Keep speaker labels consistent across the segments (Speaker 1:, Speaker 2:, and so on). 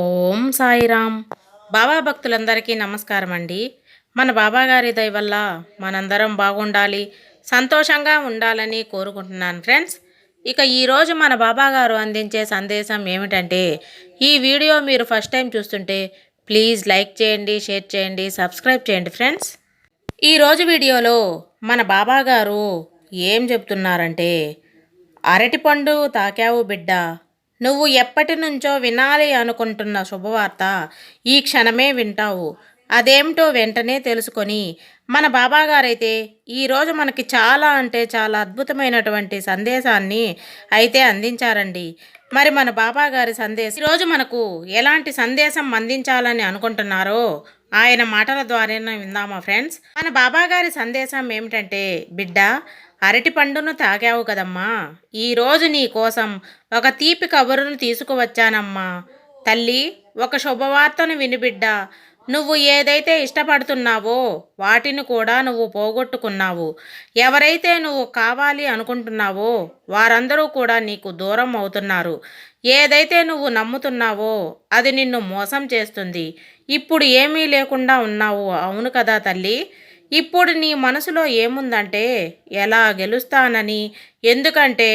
Speaker 1: ఓం సాయిరామ్. బాబా భక్తులందరికీ నమస్కారం అండి మన బాబాగారి దయ వల్ల మనందరం బాగుండాలి సంతోషంగా ఉండాలని కోరుకుంటున్నాను ఫ్రెండ్స్. ఇక ఈరోజు మన బాబా గారు అందించే సందేశం ఏమిటంటే ఈ వీడియో మీరు ఫస్ట్ టైం చూస్తుంటే ప్లీజ్ లైక్ చేయండి షేర్ చేయండి సబ్స్క్రైబ్ చేయండి ఫ్రెండ్స్. ఈరోజు వీడియోలో మన బాబాగారు ఏం చెప్తున్నారంటే అరటిపండు తాకావు బిడ్డ నువ్వు ఎప్పటి నుంచో వినాలి అనుకుంటున్న శుభవార్త ఈ క్షణమే వింటావు. అదేమిటో వెంటనే తెలుసుకొని మన బాబాగారైతే ఈరోజు మనకి చాలా అంటే చాలా అద్భుతమైనటువంటి సందేశాన్ని అయితే అందించారండి. మరి మన బాబాగారి సందేశం ఈరోజు మనకు ఎలాంటి సందేశం అందించాలని అనుకుంటున్నారో ఆయన మాటల ద్వారానే విందామా ఫ్రెండ్స్? మన బాబా గారి సందేశం ఏమిటంటే బిడ్డ అరటి పండును తాగావు కదమ్మా. ఈరోజు నీ కోసం ఒక తీపి కబురును తీసుకువచ్చానమ్మా. తల్లి ఒక శుభవార్తను వినిబిడ్డ నువ్వు ఏదైతే ఇష్టపడుతున్నావో వాటిని కూడా నువ్వు పోగొట్టుకున్నావు. ఎవరైతే నువ్వు కావాలి అనుకుంటున్నావో వారందరూ కూడా నీకు దూరం అవుతున్నారు. ఏదైతే నువ్వు నమ్ముతున్నావో అది నిన్ను మోసం చేస్తుంది. ఇప్పుడు ఏమీ లేకుండా ఉన్నావు అవును కదా తల్లి? ఇప్పుడు నీ మనసులో ఏముందంటే ఎలా గెలుస్తానని? ఎందుకంటే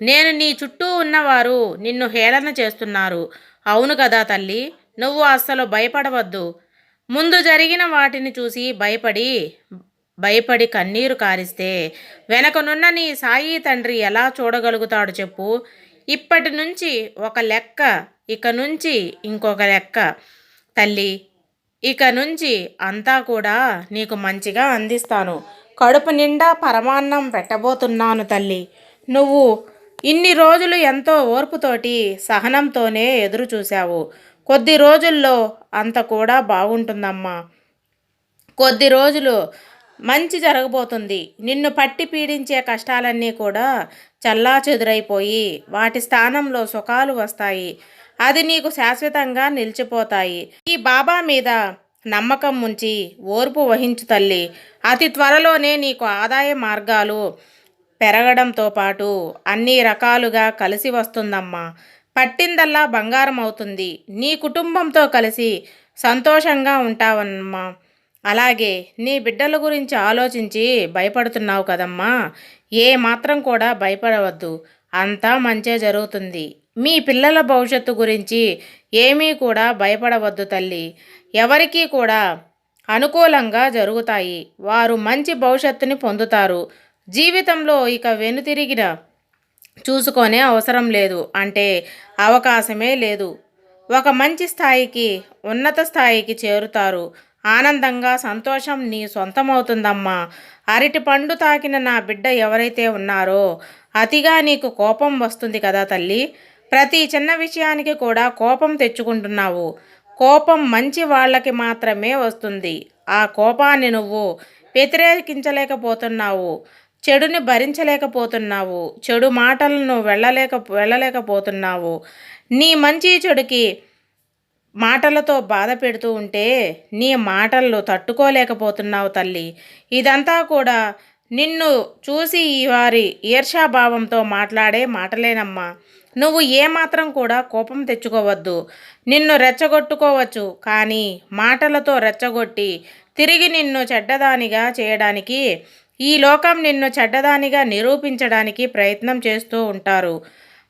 Speaker 1: నేను నీ చుట్టూ ఉన్నవారు నిన్ను హేళన చేస్తున్నారు. అవును కదా తల్లి నువ్వు అస్సలు భయపడవద్దు. ముందు జరిగిన వాటిని చూసి భయపడి భయపడి కన్నీరు కారిస్తే వెనకనున్న నీ సాయి తండ్రి ఎలా చూడగలుగుతాడు చెప్పు. ఇప్పటి నుంచి ఒక లెక్క ఇక నుంచి ఇంకొక లెక్క. తల్లి ఇక నుంచి అంతా కూడా నీకు మంచిగా అందిస్తాను. కడుపు నిండా పరమాన్నం పెట్టబోతున్నాను తల్లి. నువ్వు ఇన్ని రోజులు ఎంతో ఓర్పుతోటి సహనంతోనే ఎదురు చూశావు. కొద్ది రోజుల్లో అంత కూడా బాగుంటుందమ్మా. కొద్ది రోజులు మంచి జరగబోతుంది. నిన్ను పట్టి పీడించే కష్టాలన్నీ కూడా చల్లా చెదురైపోయి వాటి స్థానంలో సుఖాలు వస్తాయి. అది నీకు శాశ్వతంగా నిలిచిపోతాయి. ఈ బాబా మీద నమ్మకం ఉంచి ఓర్పు వహించు తల్లి. అతి త్వరలోనే నీకు ఆదాయ మార్గాలు పెరగడంతో పాటు అన్ని రకాలుగా కలిసి వస్తుందమ్మా. పట్టిందల్లా బంగారం అవుతుంది నీ కుటుంబంతో కలిసి సంతోషంగా ఉంటావమ్మా. అలాగే నీ బిడ్డల గురించి ఆలోచించి భయపడుతున్నావు కదమ్మా. ఏ మాత్రం కూడా భయపడవద్దు. అంతా మంచే జరుగుతుంది. మీ పిల్లల భవిష్యత్తు గురించి ఏమీ కూడా భయపడవద్దు తల్లి. ఎవరికీ కూడా అనుకూలంగా జరుగుతాయి. వారు మంచి భవిష్యత్తుని పొందుతారు. జీవితంలో ఇక వెనుతిరిగిన చూసుకొనే అవసరం లేదు. అంటే అవకాశమే లేదు. ఒక మంచి స్థాయికి ఉన్నత స్థాయికి చేరుతారు. ఆనందంగా సంతోషం నీ సొంతమవుతుందమ్మా. అరటి పండు తాకిన నా బిడ్డ ఎవరైతే ఉన్నారో అతిగా నీకు కోపం వస్తుంది కదా తల్లి. ప్రతి చిన్న విషయానికి కూడా కోపం తెచ్చుకుంటున్నావు. కోపం మంచి వాళ్ళకి మాత్రమే వస్తుంది. ఆ కోపాన్ని నువ్వు వ్యతిరేకించలేకపోతున్నావు. చెడుని భరించలేకపోతున్నావు. చెడు మాటలను వెళ్ళలేక వెళ్ళలేకపోతున్నావు. నీ మంచి చెడుకి మాటలతో బాధ పెడుతూ ఉంటే నీ మాటలు తట్టుకోలేకపోతున్నావు తల్లి. ఇదంతా కూడా నిన్ను చూసి ఈ వారి ఈర్షాభావంతో మాట్లాడే మాటలేనమ్మా. నువ్వు ఏమాత్రం కూడా కోపం తెచ్చుకోవద్దు. నిన్ను రెచ్చగొట్టుకోవచ్చు. కానీ మాటలతో రెచ్చగొట్టి తిరిగి నిన్ను చెడ్డదానిగా చేయడానికి ఈ లోకం నిన్ను చెడ్డదానిగా నిరూపించడానికి ప్రయత్నం చేస్తూ ఉంటారు.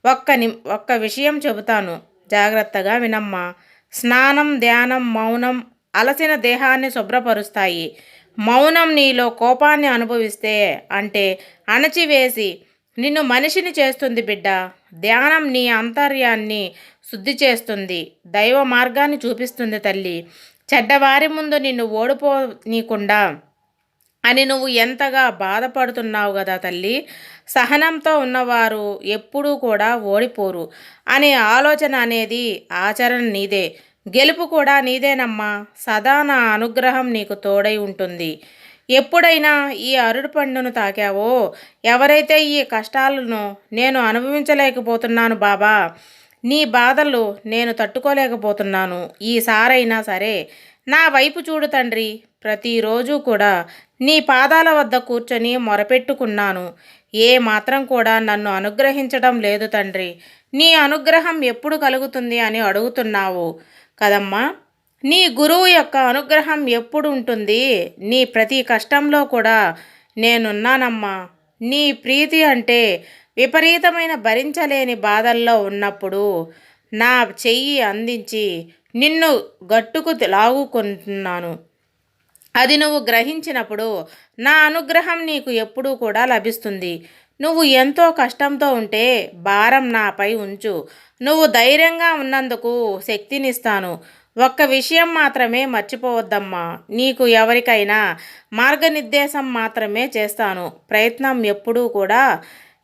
Speaker 1: ఒక్క ని ఒక్క విషయం చెబుతాను. జాగ్రత్తగా వినమ్మా. స్నానం ధ్యానం మౌనం అలసిన దేహాన్ని శుభ్రపరుస్తాయి. మౌనం నీలో కోపాన్ని అనుభవిస్తే అంటే అణచివేసి నిన్ను మనిషిని చేస్తుంది బిడ్డ. ధ్యానం నీ అంతర్యాన్ని శుద్ధి చేస్తుంది. దైవ మార్గాన్ని చూపిస్తుంది తల్లి. చెడ్డవారి ముందు నిన్ను ఓడిపోనీకుండా అని నువ్వు ఎంతగా బాధపడుతున్నావు కదా తల్లి. సహనంతో ఉన్నవారు ఎప్పుడూ కూడా ఓడిపోరు. అనే ఆలోచన అనేది ఆచరణ నీదే. గెలుపు కూడా నీదేనమ్మా. సదా నా అనుగ్రహం నీకు తోడై ఉంటుంది. ఎప్పుడైనా ఈ అరుడు పండును తాకావో? ఎవరైతే ఈ కష్టాలను నేను అనుభవించలేకపోతున్నాను బాబా నీ బాధలు నేను తట్టుకోలేకపోతున్నాను. ఈసారైనా సరే నా వైపు చూడు తండ్రి ప్రతిరోజు కూడా నీ పాదాల వద్ద కూర్చొని మొరపెట్టుకున్నాను. ఏ మాత్రం కూడా నన్ను అనుగ్రహించడం లేదు తండ్రి. నీ అనుగ్రహం ఎప్పుడు కలుగుతుంది అని అడుగుతున్నావు కదమ్మా? నీ గురువు యొక్క అనుగ్రహం ఎప్పుడు ఉంటుంది నీ ప్రతి కష్టంలో కూడా నేనున్నానమ్మా. నీ ప్రీతి అంటే విపరీతమైన భరించలేని బాధల్లో ఉన్నప్పుడు నా చెయ్యి అందించి నిన్ను గట్టుకు లాగుకుంటున్నాను. అది నువ్వు గ్రహించినప్పుడు నా అనుగ్రహం నీకు ఎప్పుడూ కూడా లభిస్తుంది. నువ్వు ఎంతో కష్టంతో ఉంటే భారం నాపై ఉంచు. నువ్వు ధైర్యంగా ఉన్నందుకు శక్తినిస్తాను. ఒక్క విషయం మాత్రమే మర్చిపోవద్దమ్మా. నీకు ఎవరికైనా మార్గనిర్దేశం మాత్రమే చేస్తాను. ప్రయత్నం ఎప్పుడూ కూడా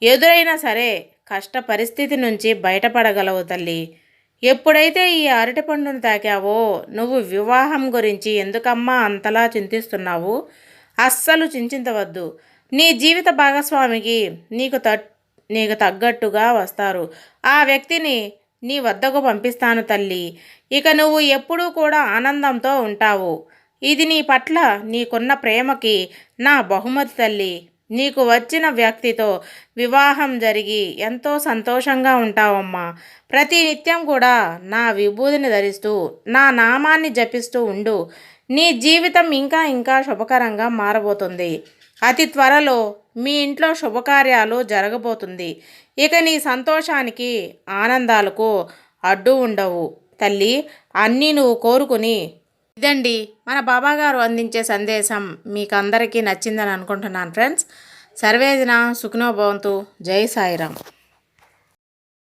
Speaker 1: ఎదురైనా సరే కష్ట పరిస్థితి నుంచి బయటపడగలవు తల్లి. ఎప్పుడైతే ఈ అరటి పండును తాకావో నువ్వు వివాహం గురించి ఎందుకమ్మా అంతలా చింతిస్తున్నావు? అస్సలు చింతించవద్దు. నీ జీవిత భాగస్వామికి నీకు తట్ నీకు తగ్గట్టుగా వస్తారు. ఆ వ్యక్తిని నీ వద్దకు పంపిస్తాను తల్లి. ఇక నువ్వు ఎప్పుడూ కూడా ఆనందంతో ఉంటావు. ఇది నీ పట్ల నీకున్న ప్రేమకి నా బహుమతి తల్లి. నీకు వచ్చిన వ్యక్తితో వివాహం జరిగి ఎంతో సంతోషంగా ఉంటావమ్మా. ప్రతి నిత్యం కూడా నా విభూతిని ధరిస్తూ నా నామాన్ని జపిస్తూ ఉండు. నీ జీవితం ఇంకా ఇంకా శుభకరంగా మారబోతుంది. అతి త్వరలో మీ ఇంట్లో శుభకార్యాలు జరగబోతుంది. ఇక నీ సంతోషానికి ఆనందాలకు అడ్డు ఉండవు. తల్లి అన్నీ నువ్వు కోరుకుని ఇదండి మన బాబాగారు అందించే సందేశం మీకు అందరికీ నచ్చిందని అనుకుంటున్నాను ఫ్రెండ్స్. సర్వేజన సుఖనో భవంతు. జై సాయిరామ్.